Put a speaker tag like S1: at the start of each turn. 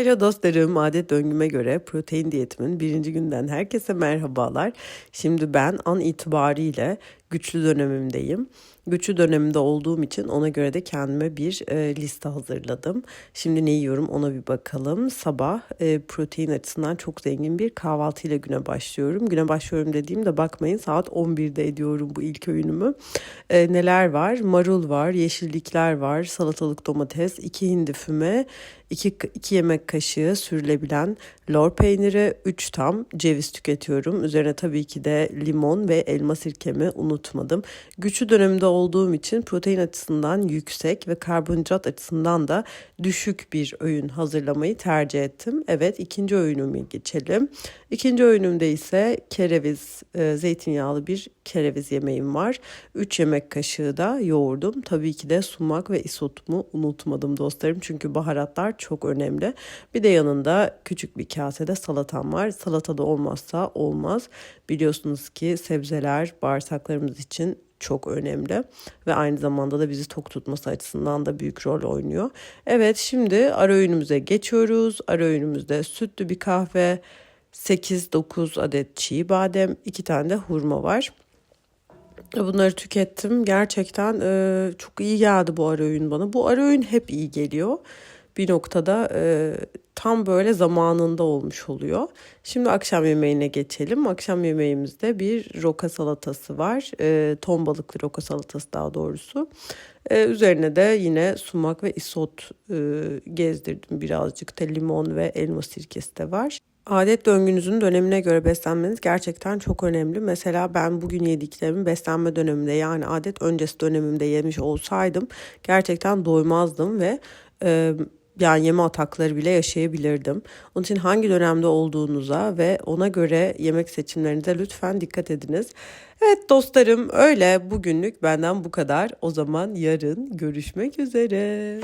S1: Hello dostlarım, adet döngüme göre protein diyetimin birinci günden herkese merhabalar. Şimdi ben an itibariyle güçlü dönemimdeyim. Güçlü dönemimde olduğum için ona göre de kendime bir e, liste hazırladım. Şimdi ne yiyorum ona bir bakalım. Sabah e, protein açısından çok zengin bir kahvaltıyla güne başlıyorum. Güne başlıyorum dediğimde bakmayın saat 11'de ediyorum bu ilk öğünümü. E, neler var? Marul var, yeşillikler var, salatalık domates, iki hindi füme, 2, 2 yemek kaşığı sürülebilen lor peyniri, 3 tam ceviz tüketiyorum. Üzerine tabii ki de limon ve elma sirkemi unutmadım. Güçlü dönemde olduğum için protein açısından yüksek ve karbonhidrat açısından da düşük bir öğün hazırlamayı tercih ettim. Evet ikinci öğünüme geçelim. İkinci öğünümde ise kereviz, e, zeytinyağlı bir kereviz yemeğim var. 3 yemek kaşığı da yoğurdum. Tabii ki de sumak ve isotumu unutmadım dostlarım. Çünkü baharatlar çok önemli. Bir de yanında küçük bir kasede salatam var. Salata da olmazsa olmaz. Biliyorsunuz ki sebzeler bağırsaklarımız için çok önemli ve aynı zamanda da bizi tok tutması açısından da büyük rol oynuyor. Evet şimdi ara öğünümüze geçiyoruz. Ara öğünümüzde sütlü bir kahve, 8-9 adet çiğ badem, 2 tane de hurma var. Bunları tükettim. Gerçekten e, çok iyi geldi bu ara öğün bana. Bu ara öğün hep iyi geliyor. Bir noktada e, tam böyle zamanında olmuş oluyor. Şimdi akşam yemeğine geçelim. Akşam yemeğimizde bir roka salatası var. E, ton balıklı roka salatası daha doğrusu. E, üzerine de yine sumak ve isot e, gezdirdim birazcık da limon ve elma sirkesi de var. Adet döngünüzün dönemine göre beslenmeniz gerçekten çok önemli. Mesela ben bugün yediklerimi beslenme döneminde yani adet öncesi dönemimde yemiş olsaydım gerçekten doymazdım ve e, yani yeme atakları bile yaşayabilirdim. Onun için hangi dönemde olduğunuza ve ona göre yemek seçimlerinize lütfen dikkat ediniz. Evet dostlarım öyle bugünlük benden bu kadar. O zaman yarın görüşmek üzere.